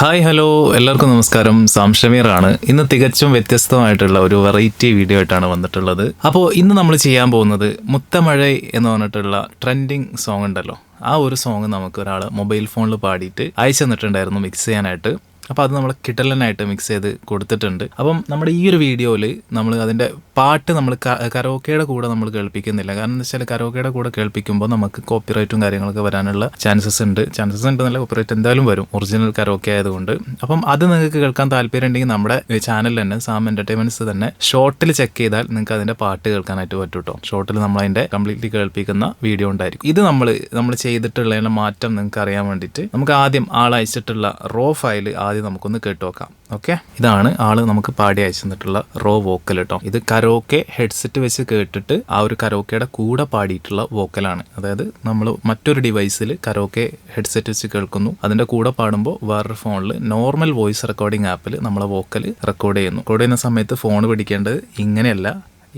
Hi hello. എല്ലാവർക്കും നമസ്കാരം. Sam Shameer ആണ്. ഇന്ന് തികച്ചും വ്യത്യസ്തമായിട്ടുള്ള ഒരു വെറൈറ്റി വീഡിയോ ആയിട്ടാണ് വന്നിട്ടുള്ളത്. അപ്പോൾ ഇന്ന് നമ്മൾ ചെയ്യാൻ പോകുന്നത് മുത്തമഴ എന്ന് പറഞ്ഞിട്ടുള്ള ട്രെൻഡിങ് സോങ് ഉണ്ടല്ലോ. ആ ഒരു സോങ് നമുക്ക് ഒരാൾ മൊബൈൽ ഫോണിൽ പാടിയിട്ട് അയച്ചു തന്നിട്ടുണ്ടായിരുന്നു മിക്സ് ചെയ്യാനായിട്ട്. അപ്പോൾ അത് നമ്മൾ കിട്ടലനായിട്ട് മിക്സ് ചെയ്ത് കൊടുത്തിട്ടുണ്ട്. അപ്പം നമ്മുടെ ഈ ഒരു വീഡിയോയിൽ നമ്മൾ അതിന്റെ പാട്ട് നമ്മൾ കരോക്കയുടെ കൂടെ നമ്മൾ കേൾപ്പിക്കുന്നില്ല. കാരണം എന്താ വെച്ചാൽ കരോക്കയുടെ കൂടെ കേൾപ്പിക്കുമ്പോൾ നമുക്ക് കോപ്പിറൈറ്റും കാര്യങ്ങളൊക്കെ വരാനുള്ള ചാൻസസ് ഉണ്ട്. ചാൻസസ് ഉണ്ട് നല്ല കോപ്പിറൈറ്റ് എന്തായാലും വരും. ഒറിജിനൽ കരോക്കെ ആയതുകൊണ്ട്. അപ്പം അത് നിങ്ങൾക്ക് കേൾക്കാൻ താല്പര്യം ഉണ്ടെങ്കിൽ നമ്മുടെ ചാനൽ തന്നെ സാം എന്റർടൈൻമെന്റ്സ് തന്നെ ഷോർട്ടിൽ ചെക്ക് ചെയ്താൽ നിങ്ങൾക്ക് അതിന്റെ പാട്ട് കേൾക്കാനായിട്ട് പറ്റും കേട്ടോ ഷോർട്ടിൽ നമ്മൾ അതിന്റെ കംപ്ലീറ്റ്ലി കേൾപ്പിക്കുന്ന വീഡിയോ ഉണ്ടായിരിക്കും. ഇത് നമ്മൾ നമ്മൾ ചെയ്തിട്ടുള്ളതിന്റെ മാറ്റം നിങ്ങൾക്ക് അറിയാൻ വേണ്ടിയിട്ട് നമുക്ക് ആദ്യം ആളയച്ചിട്ടുള്ള റോ ഫയൽ ആദ്യം നമുക്കൊന്ന് കേട്ട് നോക്കാം ഓക്കെ ഇതാണ് ആൾ നമുക്ക് പാടി അയച്ചു തന്നിട്ടുള്ള റോ വോക്കൽ കേട്ടോ ഇത് കരോക്കെ ഹെഡ്സെറ്റ് വെച്ച് കേട്ടിട്ട് ആ ഒരു കരോക്കയുടെ കൂടെ പാടിയിട്ടുള്ള വോക്കലാണ് അതായത് നമ്മൾ മറ്റൊരു ഡിവൈസിൽ കരോക്കെ ഹെഡ്സെറ്റ് വെച്ച് കേൾക്കുന്നു. അതിന്റെ കൂടെ പാടുമ്പോൾ വേറൊരു ഫോണിൽ നോർമൽ വോയിസ് റെക്കോർഡിംഗ് ആപ്പിൽ നമ്മളെ വോക്കൽ റെക്കോർഡ് ചെയ്യുന്നു. റെക്കോർഡ് ചെയ്യുന്ന സമയത്ത് ഫോൺ പിടിക്കേണ്ടത് ഇങ്ങനെയല്ല.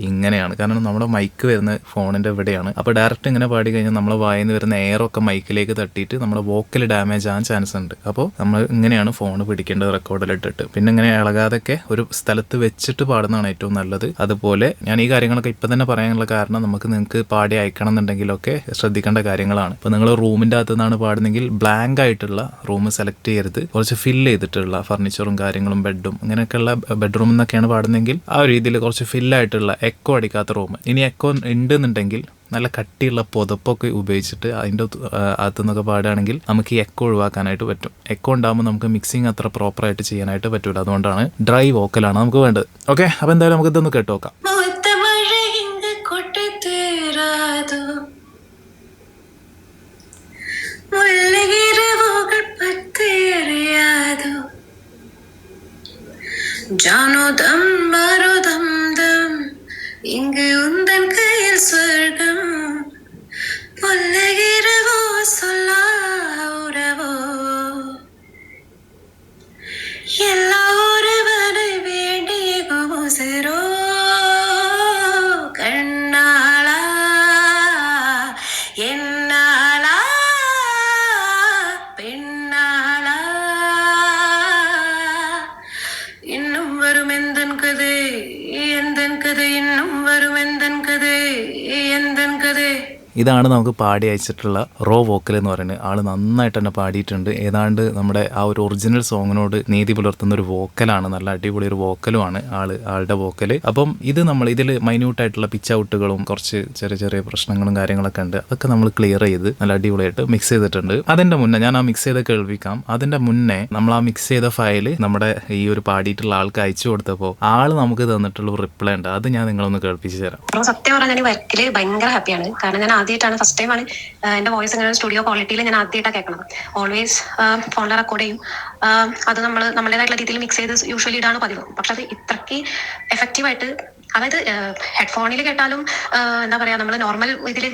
ഇങ്ങനെയാണ്. കാരണം നമ്മുടെ മൈക്ക് വരുന്ന ഫോണിന്റെ ഇവിടെയാണ്. അപ്പോൾ ഡയറക്റ്റ് ഇങ്ങനെ പാടി കഴിഞ്ഞാൽ നമ്മളെ നിന്ന് വരുന്ന എയർ ഒക്കെ മൈക്കിലേക്ക് തട്ടിയിട്ട് നമ്മുടെ വോക്കൽ ഡാമേജ് ആകാൻ ചാൻസ് ഉണ്ട്. അപ്പോൾ നമ്മൾ ഇങ്ങനെയാണ് ഫോൺ പിടിക്കേണ്ടത് റെക്കോർഡിലിട്ടിട്ട് പിന്നെ ഇങ്ങനെ ഇളകാതൊക്കെ ഒരു സ്ഥലത്ത് വെച്ചിട്ട് പാടുന്നതാണ് ഏറ്റവും നല്ലത്. അതുപോലെ ഞാൻ ഈ കാര്യങ്ങളൊക്കെ ഇപ്പം തന്നെ പറയാനുള്ള കാരണം നമുക്ക് നിങ്ങൾക്ക് പാടി അയക്കണം എന്നുണ്ടെങ്കിലൊക്കെ ശ്രദ്ധിക്കേണ്ട കാര്യങ്ങളാണ്. ഇപ്പോൾ നിങ്ങൾ റൂമിന്റെ അകത്ത് നിന്നാണ് പാടുന്നെങ്കിൽ ബ്ലാങ്ക് ആയിട്ടുള്ള റൂം സെലക്ട് ചെയ്യരുത്. കുറച്ച് ഫില്ല് ചെയ്തിട്ടുള്ള ഫർണിച്ചറും കാര്യങ്ങളും ബെഡും അങ്ങനെയൊക്കെയുള്ള ബെഡ്റൂമിൽ നിന്നൊക്കെയാണ് പാടുന്നെങ്കിൽ ആ രീതിയിൽ കുറച്ച് ഫില്ലായിട്ടുള്ള എക്കോ അടിക്കാത്ത റൂം ഇനി എക്കോ ഉണ്ടെന്നുണ്ടെങ്കിൽ നല്ല കട്ടിയുള്ള പുതപ്പൊക്കെ ഉപയോഗിച്ചിട്ട് അതിന്റെ അകത്തു നിന്നൊക്കെ പാടുകയാണെങ്കിൽ നമുക്ക് ഈ എക്കോ ഒഴിവാക്കാനായിട്ട് പറ്റും. എക്കോ ഉണ്ടാകുമ്പോൾ നമുക്ക് മിക്സിങ് അത്ര പ്രോപ്പറായിട്ട് ചെയ്യാനായിട്ട് പറ്റില്ല അതുകൊണ്ടാണ് ഡ്രൈ വോക്കലാണ് നമുക്ക് വേണ്ടത്. ഓക്കെ അപ്പോൾ എന്തായാലും നമുക്ക് ഇതൊന്ന് കേട്ട് നോക്കാം. മുത്തമഴ இங்கு உந்தன் கையில் சொர்க்கம். எந்தன் கதை இன்னும் வரும் எந்தன் கதை? எந்தன் கதை? ഇതാണ് നമുക്ക് പാടി അയച്ചിട്ടുള്ള റോ വോക്കൽ എന്ന് പറയുന്നത്. ആൾ നന്നായിട്ട് തന്നെ പാടിയിട്ടുണ്ട്. ഏതാണ്ട് നമ്മുടെ ആ ഒരു ഒറിജിനൽ സോങ്ങിനോട് നീതി പുലർത്തുന്ന ഒരു വോക്കലാണ്. നല്ല അടിപൊളി ഒരു വോക്കലുമാണ് ആൾ ആളുടെ വോക്കൽ അപ്പം ഇത് നമ്മൾ ഇതിൽ മൈന്യൂട്ടായിട്ടുള്ള പിച്ച് ഔട്ടുകളും കുറച്ച് ചെറിയ ചെറിയ പ്രശ്നങ്ങളും കാര്യങ്ങളൊക്കെ ഉണ്ട്. അതൊക്കെ നമ്മൾ ക്ലിയർ ചെയ്ത് നല്ല അടിപൊളിയായിട്ട് മിക്സ് ചെയ്തിട്ടുണ്ട്. അതിന്റെ മുന്നേ ഞാൻ ആ മിക്സ് ചെയ്ത് കേൾപ്പിക്കാം അതിന്റെ മുന്നേ നമ്മൾ ആ മിക്സ് ചെയ്ത ഫയൽ നമ്മുടെ ഈ ഒരു പാടിയിട്ടുള്ള ആൾക്ക് അയച്ചു കൊടുത്തപ്പോൾ ആൾ നമുക്ക് തന്നിട്ടുള്ള റിപ്ലൈ ഉണ്ട്. അത് ഞാൻ നിങ്ങളൊന്ന് കേൾപ്പിച്ചു തരാം. സത്യം പറഞ്ഞാൽ ഭയങ്കര ഹാപ്പിയാണ് കാരണം ഞാൻ ആദ്യമായിട്ടാണ്. ഫസ്റ്റ് ടൈമാണ് എന്റെ വോയിസ് ഇങ്ങനെ സ്റ്റുഡിയോ ക്വാളിറ്റിയിൽ ഞാൻ ആദ്യമായിട്ടാണ് കേൾക്കണം ഓൾവേസ് ഫോണിൽ റെക്കോർഡ് ചെയ്യും. അത് നമ്മൾ നമ്മുടേതായിട്ടുള്ള രീതിയിൽ മിക്സ് ചെയ്ത് യൂഷ്വലി ഇടാണ് പതിവ്. പക്ഷെ അത് ഇത്രയ്ക്ക് എഫക്റ്റീവായിട്ട് അതായത് ഹെഡ്ഫോണിൽ കേട്ടാലും എന്താ പറയാ നമ്മൾ നോർമൽ ഇതിൽ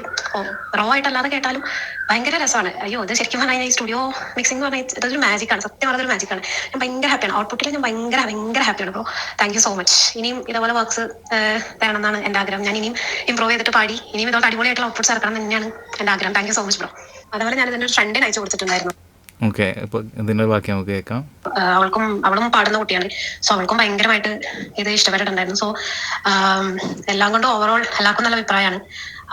റോ ആയിട്ടല്ലാതെ കേട്ടാലും ഭയങ്കര രസമാണ്. അയ്യോ ഇത് ശരിക്കും പറഞ്ഞാൽ ഈ സ്റ്റുഡിയോ മിക്സിംഗ് പറഞ്ഞാൽ ഇതൊരു മാജിക്കാണ് സത്യം പറഞ്ഞൊരു മാജിക്കാണ് ഞാൻ ഭയങ്കര ഹാപ്പിയാണ് ഔട്ട്പുട്ടിൽ ഞാൻ ഭയങ്കര ഭയങ്കര ഹാപ്പിയാണ് bro thank you so much ഇനിയും ഇതേപോലെ വർക്ക്സ് തരണം എന്നാണ് എന്റെ ആഗ്രഹം. ഞാൻ ഇനിയും ഇമ്പ്രൂവ് ചെയ്തിട്ട് പാടി. ഇനിയും ഇതുപോലെ അടിപൊളിയായിട്ടുള്ള ഔട്ട്പുട്ട്സ് ഇറക്കണം തന്നെയാണ് എന്റെ ആഗ്രഹം. Thank you so much bro അതുപോലെ ഞാൻ ഇതിന്റെ ഒരു ഫ്രണ്ടിന് അയച്ചു കൊടുത്തിട്ടുണ്ടായിരുന്നു. ഓക്കെ ഇതിന്റെ ബാക്കി നമുക്ക് കേൾക്കാം. അവൾക്കും അവളും പാടുന്ന കുട്ടിയാണ്. സോ അവൾക്കും ഭയങ്കരമായിട്ട് ഇത് ഇഷ്ടപ്പെട്ടിട്ടുണ്ടായിരുന്നു. സോ എല്ലാം കൊണ്ടും ഓവറോൾ എല്ലാവർക്കും നല്ല അഭിപ്രായമാണ്.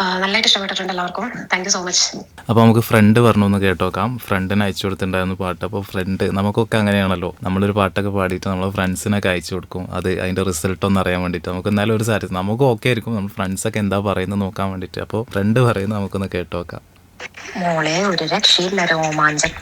നല്ലതായിട്ട് ഇഷ്ടപ്പെട്ടിട്ടുണ്ട് എല്ലാവർക്കും. താങ്ക് സോ മച്ച് അപ്പോൾ നമുക്ക് ഫ്രണ്ട് പറഞ്ഞു ഒന്ന് കേട്ടോക്കാം ഫ്രണ്ടിന് അയച്ചു കൊടുത്തിട്ടുണ്ടായിരുന്നു പാട്ട്. അപ്പോൾ ഫ്രണ്ട് നമുക്കൊക്കെ അങ്ങനെയാണല്ലോ. നമ്മളൊരു പാട്ടൊക്കെ പാടിയിട്ട് നമ്മൾ ഫ്രണ്ട്സിനൊക്കെ അയച്ചു കൊടുക്കും. അത് അതിന്റെ റിസൾട്ട് ഒന്ന് അറിയാൻ വേണ്ടിട്ട് നമുക്ക് എന്നാലും ഒരു സാരി നമുക്ക് ഓക്കെ ആയിരിക്കും. നമ്മൾ ഫ്രണ്ട്സ് ഒക്കെ എന്താ പറയുന്നത് നോക്കാൻ വേണ്ടിട്ട് അപ്പോൾ ഫ്രണ്ട് പറയുന്നത് നമുക്കൊന്ന് കേട്ടോക്കാം. മോളെ ഒരു രക്ഷയില്ല രോമാഞ്ചം.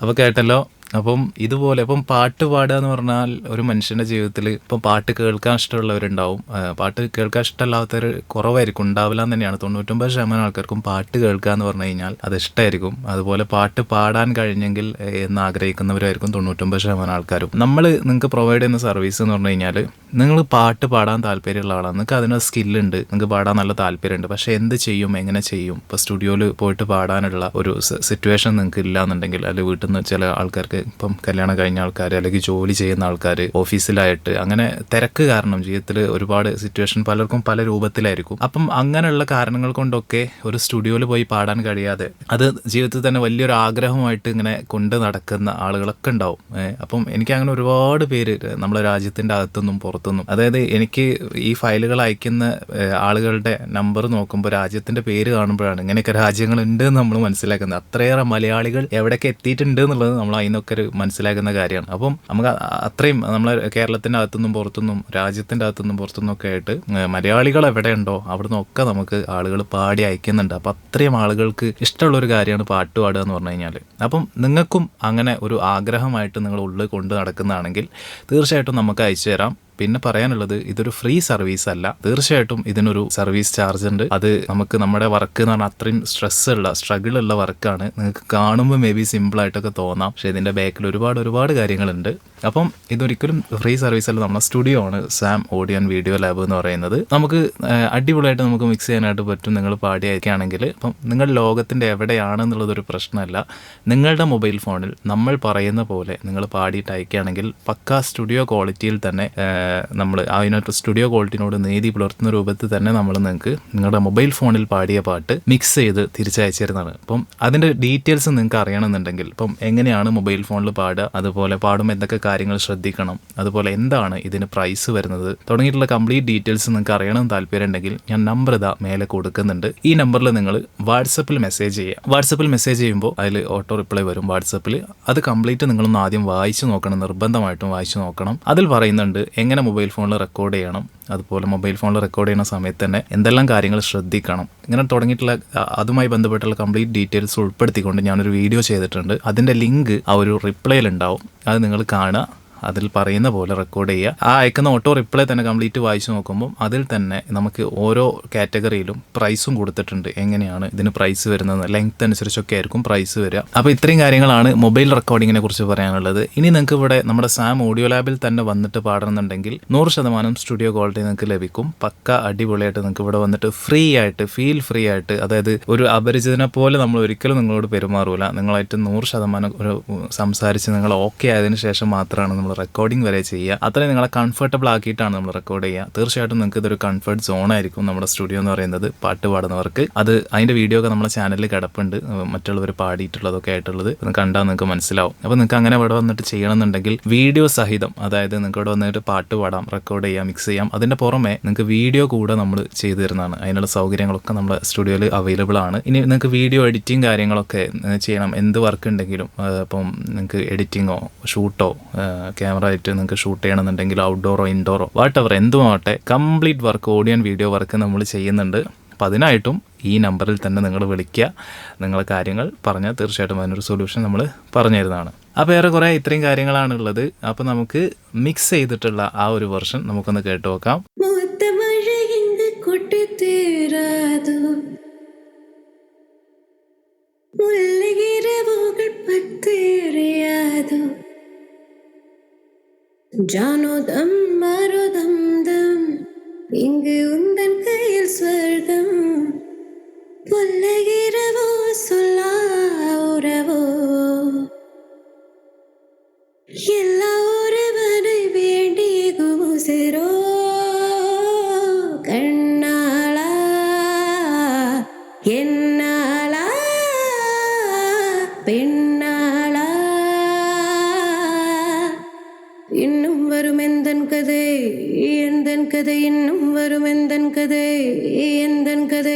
അപ്പൊ കേട്ടല്ലോ. അപ്പം ഇതുപോലെ ഇപ്പം പാട്ട് പാടുക എന്ന് പറഞ്ഞാൽ ഒരു മനുഷ്യന്റെ ജീവിതത്തിൽ ഇപ്പം പാട്ട് കേൾക്കാൻ ഇഷ്ടമുള്ളവരുണ്ടാവും. പാട്ട് കേൾക്കാൻ ഇഷ്ടമല്ലാത്തവർ കുറവായിരിക്കും ഉണ്ടാവില്ല എന്ന് തന്നെയാണ്. തൊണ്ണൂറ്റൊമ്പത് ശതമാനം ആൾക്കാർക്കും പാട്ട് കേൾക്കുക എന്ന് പറഞ്ഞു കഴിഞ്ഞാൽ അത് ഇഷ്ടമായിരിക്കും. അതുപോലെ പാട്ട് പാടാൻ കഴിഞ്ഞെങ്കിൽ എന്ന് ആഗ്രഹിക്കുന്നവരായിരിക്കും തൊണ്ണൂറ്റൊമ്പത് ശതമാനം ആൾക്കാരും. നമ്മൾ നിങ്ങൾക്ക് പ്രൊവൈഡ് ചെയ്യുന്ന സർവീസ് എന്ന് പറഞ്ഞു കഴിഞ്ഞാൽ നിങ്ങൾ പാട്ട് പാടാൻ താല്പര്യമുള്ള ആളാണ്. നിങ്ങൾക്ക് അതിന് സ്കില്ലുണ്ട് നിങ്ങൾക്ക് പാടാൻ നല്ല താല്പര്യമുണ്ട്. പക്ഷേ എന്ത് ചെയ്യും എങ്ങനെ ചെയ്യും? ഇപ്പോൾ സ്റ്റുഡിയോയിൽ പോയിട്ട് പാടാനുള്ള ഒരു സിറ്റുവേഷൻ നിങ്ങൾക്ക് ഇല്ല എന്നുണ്ടെങ്കിൽ അല്ലെങ്കിൽ വീട്ടിൽ നിന്ന് ചില ആൾക്കാർക്ക് ഇപ്പം കല്യാണം കഴിഞ്ഞ ആൾക്കാർ അല്ലെങ്കിൽ ജോലി ചെയ്യുന്ന ആൾക്കാർ ഓഫീസിലായിട്ട് അങ്ങനെ തിരക്ക് കാരണം ജീവിതത്തിൽ ഒരുപാട് സിറ്റുവേഷൻ പലർക്കും പല രൂപത്തിലായിരിക്കും. അപ്പം അങ്ങനെയുള്ള കാരണങ്ങൾ കൊണ്ടൊക്കെ ഒരു സ്റ്റുഡിയോയിൽ പോയി പാടാൻ കഴിയാതെ അത് ജീവിതത്തിൽ തന്നെ വലിയൊരു ആഗ്രഹമായിട്ട് ഇങ്ങനെ കൊണ്ട് നടക്കുന്ന ആളുകളൊക്കെ ഉണ്ടാവും. അപ്പം എനിക്ക് അങ്ങനെ ഒരുപാട് പേര് നമ്മുടെ രാജ്യത്തിന്റെ അകത്തുനിന്നും പുറത്തുനിന്നും അതായത് എനിക്ക് ഈ ഫയലുകൾ അയക്കുന്ന ആളുകളുടെ നമ്പർ നോക്കുമ്പോൾ രാജ്യത്തിന്റെ പേര് കാണുമ്പോഴാണ് ഇങ്ങനെയൊക്കെ രാജ്യങ്ങളുണ്ട് എന്ന് നമ്മൾ മനസ്സിലാക്കുന്നത്. അത്രയേറെ മലയാളികൾ എവിടെയൊക്കെ എത്തിയിട്ടുണ്ട് എന്നുള്ളത് നമ്മൾ അതിനൊക്കെ ഒരു മനസ്സിലാക്കുന്ന കാര്യമാണ്. അപ്പം നമുക്ക് അത്രയും നമ്മളെ കേരളത്തിന്റെ അകത്തുനിന്നും പുറത്തുനിന്നും രാജ്യത്തിന്റെ അകത്തുനിന്നും പുറത്തുനിന്നും ഒക്കെ ആയിട്ട് മലയാളികൾ എവിടെയുണ്ടോ അവിടെ നിന്നൊക്കെ നമുക്ക് ആളുകൾ പാടി അയക്കുന്നുണ്ട്. അപ്പം അത്രയും ആളുകൾക്ക് ഇഷ്ടമുള്ളൊരു കാര്യമാണ് പാട്ട് പാടുക എന്ന് പറഞ്ഞു കഴിഞ്ഞാൽ അപ്പം നിങ്ങൾക്കും അങ്ങനെ ഒരു ആഗ്രഹമായിട്ട് നിങ്ങൾ ഉള്ളിൽ കൊണ്ട് നടക്കുന്നതാണെങ്കിൽ തീർച്ചയായിട്ടും നമുക്ക് അയച്ചു തരാം പിന്നെ പറയാനുള്ളത് ഇതൊരു ഫ്രീ സർവീസ് അല്ല. തീർച്ചയായിട്ടും ഇതിനൊരു സർവീസ് ചാർജ് ഉണ്ട്. അത് നമുക്ക് നമ്മുടെ വർക്ക് എന്ന് പറഞ്ഞാൽ അത്രയും സ്ട്രെസ് ഉള്ള സ്ട്രഗിൾ ഉള്ള വർക്കാണ് നിങ്ങൾക്ക് കാണുമ്പോൾ മേ ബി സിമ്പിൾ ആയിട്ടൊക്കെ തോന്നാം. പക്ഷേ ഇതിന്റെ ബാക്കിൽ ഒരുപാട് ഒരുപാട് കാര്യങ്ങളുണ്ട്. അപ്പം ഇതൊരിക്കലും ഫ്രീ സർവീസ് അല്ല. നമ്മുടെ സ്റ്റുഡിയോ ആണ് Sam audio and video lab എന്ന് പറയുന്നത്. നമുക്ക് അടിപൊളിയായിട്ട് നമുക്ക് മിക്സ് ചെയ്യാനായിട്ട് പറ്റും. നിങ്ങൾ പാടിയൊക്കെയാണെങ്കിൽ അപ്പം നിങ്ങൾ ലോകത്തിന്റെ എവിടെയാണെന്നുള്ളതൊരു പ്രശ്നമല്ല. നിങ്ങളുടെ മൊബൈൽ ഫോണിൽ നമ്മൾ പറയുന്ന പോലെ നിങ്ങൾ പാടിയിട്ട് അയക്കുകയാണെങ്കിൽ പക്ക സ്റ്റുഡിയോ ക്വാളിറ്റിയിൽ തന്നെ നമ്മൾ അതിനൊരു സ്റ്റുഡിയോ ക്വാളിറ്റിനോട് നേതി പുലർത്തുന്ന രൂപത്തിൽ തന്നെ നമ്മൾ നിങ്ങൾക്ക് നിങ്ങളുടെ മൊബൈൽ ഫോണിൽ പാടിയ പാട്ട് മിക്സ് ചെയ്ത് തിരിച്ചയച്ചു തരുന്നതാണ്. അപ്പം അതിന്റെ ഡീറ്റെയിൽസ് നിങ്ങൾക്ക് അറിയണമെന്നുണ്ടെങ്കിൽ ഇപ്പം എങ്ങനെയാണ് മൊബൈൽ ഫോണിൽ പാടുക അതുപോലെ പാടുമ്പോൾ എന്തൊക്കെ കാര്യങ്ങൾ ശ്രദ്ധിക്കണം അതുപോലെ എന്താണ് ഇതിന് പ്രൈസ് വരുന്നത് തുടങ്ങിയിട്ടുള്ള കംപ്ലീറ്റ് ഡീറ്റെയിൽസ് നിങ്ങൾക്ക് അറിയണമെന്ന് താല്പര്യം ഉണ്ടെങ്കിൽ ഞാൻ നമ്പർ ഇതാ മേലെ കൊടുക്കുന്നുണ്ട്. ഈ നമ്പറിൽ നിങ്ങൾ വാട്സപ്പിൽ മെസ്സേജ് ചെയ്യുക. വാട്സപ്പിൽ മെസ്സേജ് ചെയ്യുമ്പോൾ അതിൽ ഓട്ടോ റിപ്ലൈ വരും വാട്സപ്പിൽ അത് കംപ്ലീറ്റ് നിങ്ങളൊന്ന് ആദ്യം വായിച്ചു നോക്കണം നിർബന്ധമായിട്ടും വായിച്ചു നോക്കണം. അതിൽ പറയുന്നുണ്ട് എങ്ങനെ മൊബൈൽ ഫോണിൽ റെക്കോർഡ് ചെയ്യണം. അതുപോലെ മൊബൈൽ ഫോണിൽ റെക്കോർഡ് ചെയ്യുന്ന സമയത്ത് തന്നെ എന്തെല്ലാം കാര്യങ്ങൾ ശ്രദ്ധിക്കണം. ഇങ്ങനെ തുടങ്ങിയിട്ടുള്ള അതുമായി ബന്ധപ്പെട്ടുള്ള കംപ്ലീറ്റ് ഡീറ്റെയിൽസ് ഉൾപ്പെടുത്തിക്കൊണ്ട് ഞാനൊരു വീഡിയോ ചെയ്തിട്ടുണ്ട്. അതിന്റെ ലിങ്ക് ആ ഒരു റിപ്ലൈയിൽ ഉണ്ടാവും. അത് നിങ്ങൾ കാണുക. അതിൽ പറയുന്ന പോലെ റെക്കോർഡ് ചെയ്യുക. ആ അയക്കുന്ന ഓട്ടോ റിപ്ലൈ തന്നെ കംപ്ലീറ്റ് വായിച്ചു നോക്കുമ്പോൾ അതിൽ തന്നെ നമുക്ക് ഓരോ കാറ്റഗറിയിലും പ്രൈസും കൊടുത്തിട്ടുണ്ട്. എങ്ങനെയാണ് ഇതിന് പ്രൈസ് വരുന്നത്? ലെങ്ത് അനുസരിച്ചൊക്കെ ആയിരിക്കും പ്രൈസ് വരിക. അപ്പോൾ ഇത്രയും കാര്യങ്ങളാണ് മൊബൈൽ റെക്കോർഡിങ്ങിനെ കുറിച്ച് പറയാനുള്ളത്. ഇനി നിങ്ങൾക്ക് ഇവിടെ നമ്മുടെ സാം ഓഡിയോ ലാബിൽ തന്നെ വന്നിട്ട് പാടണമെന്നുണ്ടെങ്കിൽ നൂറ് ശതമാനം സ്റ്റുഡിയോ ക്വാളിറ്റി നിങ്ങൾക്ക് ലഭിക്കും. പക്ക അടിപൊളിയായിട്ട് നിങ്ങൾക്ക് ഇവിടെ വന്നിട്ട് ഫ്രീ ആയിട്ട് ഫീൽ ഫ്രീ ആയിട്ട് അതായത് ഒരു അപരിചിതനെ പോലെ നമ്മൾ ഒരിക്കലും നിങ്ങളോട് പെരുമാറൂല. നിങ്ങളായിട്ട് നൂറ് ശതമാനം ഒരു സംസാരിച്ച് നിങ്ങൾ ഓക്കെ ആയതിനു ശേഷം മാത്രമാണ് നമ്മൾ റെക്കോർഡിംഗ് വരെ ചെയ്യുക. അത്രയും നിങ്ങളെ കംഫർട്ടബിൾ ആക്കിയിട്ടാണ് നമ്മൾ റെക്കോർഡ് ചെയ്യുക. തീർച്ചയായിട്ടും നിങ്ങൾക്ക് ഇതൊരു കംഫർട്ട് സോൺ ആയിരിക്കും നമ്മുടെ സ്റ്റുഡിയോ എന്ന് പറയുന്നത് പാട്ട് പാടുന്നവർക്ക്. അത് അതിന്റെ വീഡിയോ ഒക്കെ നമ്മുടെ ചാനലിൽ കിടപ്പുണ്ട്. മറ്റുള്ളവർ പാടിയിട്ടുള്ളതൊക്കെ ആയിട്ടുള്ളത് ഒന്ന് കണ്ടാൽ നിങ്ങൾക്ക് മനസ്സിലാവും. അപ്പോൾ നിങ്ങൾക്ക് അങ്ങനെ ഇവിടെ വന്നിട്ട് ചെയ്യണമെന്നുണ്ടെങ്കിൽ വീഡിയോ സഹിതം അതായത് നിങ്ങൾക്ക് ഇവിടെ വന്നിട്ട് പാട്ട് പാടാം റെക്കോർഡ് ചെയ്യാം മിക്സ് ചെയ്യാം അതിന്റെ പുറമെ നിങ്ങൾക്ക് വീഡിയോ കൂടെ നമ്മൾ ചെയ്തു തരുന്നതാണ്. അതിനുള്ള സൗകര്യങ്ങളൊക്കെ നമ്മുടെ സ്റ്റുഡിയോയിൽ അവൈലബിൾ ആണ്. ഇനി നിങ്ങൾക്ക് വീഡിയോ എഡിറ്റിംഗ് കാര്യങ്ങളൊക്കെ ചെയ്യണം. എന്ത് വർക്ക് ഉണ്ടെങ്കിലും ഇപ്പം നിങ്ങൾക്ക് എഡിറ്റിങ്ങോ ഷൂട്ടോ ക്യാമറ ആയിട്ട് നിങ്ങൾക്ക് ഷൂട്ട് ചെയ്യണമെന്നുണ്ടെങ്കിൽ ഔട്ട്ഡോറോ ഇൻഡോറോ whatever എന്തുമാവട്ടെ complete work audio video work നമ്മൾ ചെയ്യുന്നുണ്ട്. അപ്പം അതിനായിട്ടും ഈ നമ്പറിൽ തന്നെ നിങ്ങൾ വിളിക്കുക. നിങ്ങളെ കാര്യങ്ങൾ പറഞ്ഞാൽ തീർച്ചയായിട്ടും അതിനൊരു സൊല്യൂഷൻ നമ്മൾ പറഞ്ഞു തരുന്നതാണ്. അപ്പോൾ ഏറെക്കുറെ ഇത്രയും കാര്യങ്ങളാണുള്ളത് അപ്പോൾ നമുക്ക് മിക്സ് ചെയ്തിട്ടുള്ള ആ ഒരു വെർഷൻ നമുക്കൊന്ന് കേട്ടു നോക്കാം. മുല്ലകിരവുകൾ പത്തേറിയാതു ஜானோதம் மருதம் தம். இங்கு உந்தன் கையில் ஸ்வர்க்கம் புல்லகிரவோ சொல்லா உறவோ. எல்லா உறவனை வேண்டி குமுசிரோ கண்ணாளா என் കഥ എന്നും വരുമെന്തൻ കഥ എന്തൻ കഥ.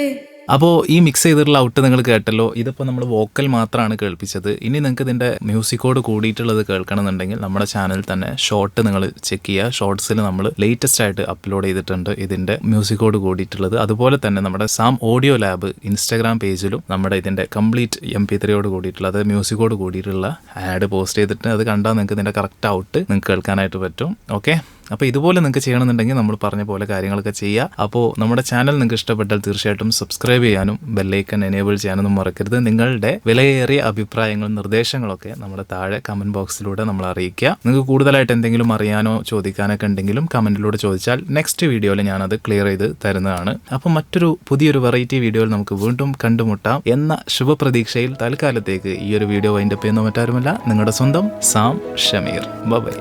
അപ്പോൾ ഈ മിക്സ് ചെയ്തിട്ടുള്ള ഔട്ട് നിങ്ങൾ കേട്ടല്ലോ ഇതിപ്പോൾ നമ്മൾ വോക്കൽ മാത്രമാണ് കേൾപ്പിച്ചത്. ഇനി നിങ്ങൾക്ക് ഇതിന്റെ മ്യൂസിക്കോട് കൂടിയിട്ടുള്ളത് കേൾക്കണമെന്നുണ്ടെങ്കിൽ നമ്മുടെ ചാനലിൽ തന്നെ ഷോർട്ട് നിങ്ങൾ ചെക്ക് ചെയ്യുക. ഷോർട്ട്സിൽ നമ്മൾ ലേറ്റസ്റ്റ് ആയിട്ട് അപ്ലോഡ് ചെയ്തിട്ടുണ്ട് ഇതിന്റെ മ്യൂസിക്കോട് കൂടിയിട്ടുള്ളത്. അതുപോലെ തന്നെ നമ്മുടെ സാം ഓഡിയോ ലാബ് ഇൻസ്റ്റാഗ്രാം പേജിലും നമ്മുടെ ഇതിന്റെ കംപ്ലീറ്റ് എം പി ത്രീയോട് കൂടിയിട്ടുള്ളത് മ്യൂസിക്കോട് കൂടിയിട്ടുള്ള ആഡ് പോസ്റ്റ് ചെയ്തിട്ട് അത് കണ്ടാൽ നിങ്ങൾക്ക് ഇതിന്റെ കറക്റ്റ് ഔട്ട് നിങ്ങൾക്ക് കേൾക്കാനായിട്ട് പറ്റും. ഓക്കെ അപ്പോൾ ഇതുപോലെ നിങ്ങൾക്ക് ചെയ്യണമെന്നുണ്ടെങ്കിൽ നമ്മൾ പറഞ്ഞ പോലെ കാര്യങ്ങളൊക്കെ ചെയ്യുക. അപ്പോൾ നമ്മുടെ ചാനൽ നിങ്ങൾക്ക് ഇഷ്ടപ്പെട്ടാൽ തീർച്ചയായിട്ടും സബ്സ്ക്രൈബ് ചെയ്യാനും ബെല്ലൈക്കൺ എനേബിൾ ചെയ്യാനൊന്നും മറക്കരുത്. നിങ്ങളുടെ വിലയേറിയ അഭിപ്രായങ്ങളും നിർദ്ദേശങ്ങളൊക്കെ നമ്മുടെ താഴെ കമന്റ് ബോക്സിലൂടെ നമ്മൾ അറിയിക്കുക. നിങ്ങൾക്ക് കൂടുതലായിട്ട് എന്തെങ്കിലും അറിയാനോ ചോദിക്കാനൊക്കെ ഉണ്ടെങ്കിലും കമന്റിലൂടെ ചോദിച്ചാൽ നെക്സ്റ്റ് വീഡിയോയിൽ ഞാനത് ക്ലിയർ ചെയ്ത് തരുന്നതാണ്. അപ്പോൾ മറ്റൊരു പുതിയൊരു വെറൈറ്റി വീഡിയോയിൽ നമുക്ക് വീണ്ടും കണ്ടുമുട്ടാം എന്ന ശുഭപ്രതീക്ഷയിൽ തൽക്കാലത്തേക്ക് ഈ ഒരു വീഡിയോ വൈൻഡപ്പ് ചെയ്യുന്ന മറ്റാരുമല്ല നിങ്ങളുടെ സ്വന്തം സാം ഷമീർ. ബൈ